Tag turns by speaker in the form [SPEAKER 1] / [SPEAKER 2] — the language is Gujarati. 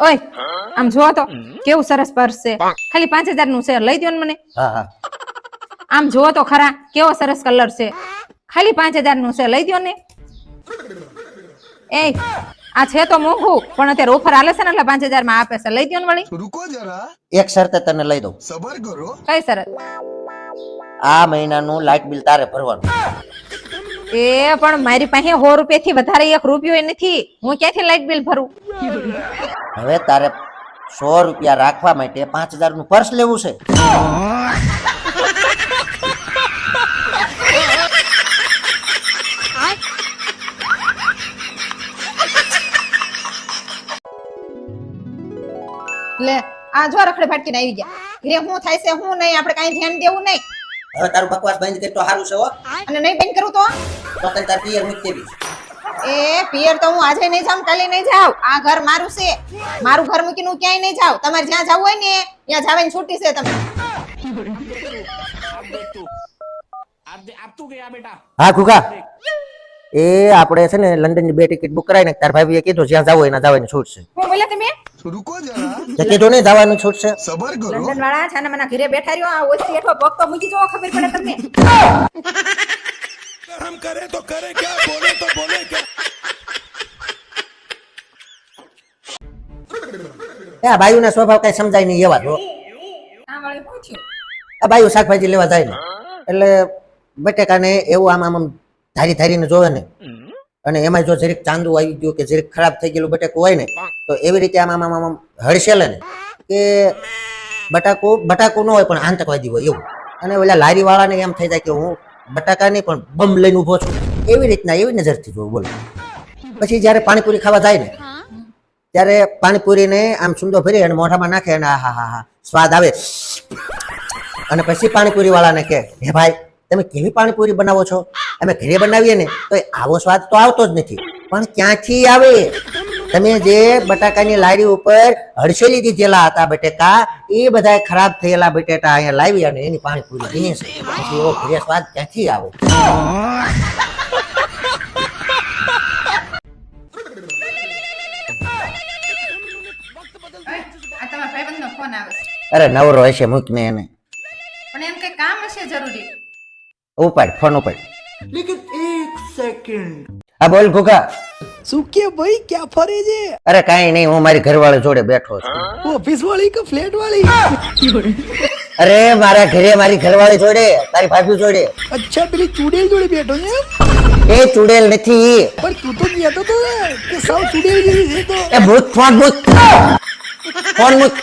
[SPEAKER 1] ઓય આમ જો તો કેવું સરસ પર્સ છે. ખાલી પાંચ હજારનું છે લઈ દો ને મને.
[SPEAKER 2] હા
[SPEAKER 1] આમ જો તો ખરા કેવો સરસ કલર છે. ખાલી પાંચ હજારનું છે લઈ દો ને એ આ છે તો મોંઘું પણ અત્યારે ઓફર આલે છે ને એટલે પાંચ હજારમાં આપે છે. લઈ દો ને વળી.
[SPEAKER 3] રૂકો જરા.
[SPEAKER 2] એક શરતે તને લઈ દઉં.
[SPEAKER 3] સબર કરો.
[SPEAKER 1] કઈ શરત?
[SPEAKER 2] આ મહિનાનું લાઇટ બિલ તારે ભરવાનું.
[SPEAKER 1] એ પણ મારી પાસે સો રૂપિયા થી વધારે એક રૂપિયો નથી. હું ક્યાંથી લાઇટ બિલ ભરું?
[SPEAKER 2] હવે તારે સો રૂપિયા રાખવા માટે પાંચ હજારનું પર્સ લેવું છે.
[SPEAKER 1] લે આ જો રખડે ફાટકીને આવી ગયા. ઘરે હું થાય છે હું નહીં આપણે કાંઈ ધ્યાન દેવું નહીં.
[SPEAKER 2] હવે તારું બકવાસ બંધ કરી તો સારું છે હો.
[SPEAKER 1] અને નહીં બંધ કરું તો?
[SPEAKER 2] તો તને તાર પિયર મૂકી દેવી
[SPEAKER 1] એ પિયર તો હું આજે નહીં જાઉં કાલે નહીં જાઉં. આ ઘર મારું છે. મારું ઘર મૂકીને હું ક્યાંય નહીં જાઉં. તમારે જ્યાં જવું હોય ને ત્યાં જવાની છૂટી છે તમે
[SPEAKER 2] હા ખુકા એ આપણે છે ને લંડનની બે ટિકિટ બુક કરાવીને તાર ભાઈએ કીધું જ્યાં જવું એના જવાની છૂટ છે.
[SPEAKER 1] હું બોલે
[SPEAKER 2] નહીં જવાની છૂટ છે. સબર કરો. ને સ્વભાવ કઈ સમજાય નહીં એવા તો
[SPEAKER 1] આ
[SPEAKER 2] ભાઈઓ શાકભાજી લેવા જાય ને. એટલે બટેકાને એવું આમ આમ ધારી ધારીને જોવે ને. અને એમાં જો જરીક ચાંદુ આવી ગયું કે જરીક ખરાબ થઈ ગયેલું બટાકું હોય ને તો એવી રીતે આમ આમ આમ હડસેલે ને કે બટાકું બટાકું ન હોય પણ આતંકવાદી હોય એવું. અને ઓલા લારીવાળાને એમ થઈ જાય કે હું બટાકા નહીં પણ બમ લઈને ઊભો છું. એવી રીતના એવી નજરથી જોવું બોલો. પછી જ્યારે પાણીપુરી ખાવા જાય ને ત્યારે પાણીપુરીને આમ સુંદર ભરી અને મોઢામાં નાખે અને હા હા હા સ્વાદ આવે. અને પછી પાણીપુરી વાળાને કે હે ભાઈ તમે કેવી પાણીપુરી બનાવો છો? અમે ઘરે બનાવીએ ને તો આવો સ્વાદ તો આવતો જ નથી. પણ ક્યાંથી આવે? તમે જે બટાકાની લારી ઉપર હડસેલી દીધેલા હતા બટેકા એ બધા ખરાબ થયેલા બટેટા અહીંયા લાવી અને એની પાણીપુરી બની છે. પછી એવો ઘરે સ્વાદ ક્યાંથી આવે? અરે નવરો હશે મૂકને એને.
[SPEAKER 1] પણ એમ કઈ કામ હશે જરૂરી?
[SPEAKER 2] ઉપાડ ફોન ઉપાડ. હા બોલ ભૂખા
[SPEAKER 4] શું કે ભાઈ ક્યાં ફરે છે?
[SPEAKER 2] અરે કાઈ નહીં હું મારી ઘરવાળી જોડે બેઠો છું.
[SPEAKER 4] ઓફિસ વાળી કે ફ્લેટ વાળી?
[SPEAKER 2] અરે મારા ઘરે મારી ઘરવાળી જોડે તારી ભાભી જોડે.
[SPEAKER 4] અચ્છા પેલી ચુડેલ જોડે બેઠો છે
[SPEAKER 2] એ ચુડેલ નથી.
[SPEAKER 4] પણ તું તો કહેતો તો કે સાવ ચુડેલ જેવી છે તો.
[SPEAKER 2] એ ભૂત ફોન મૂક ફોન મૂક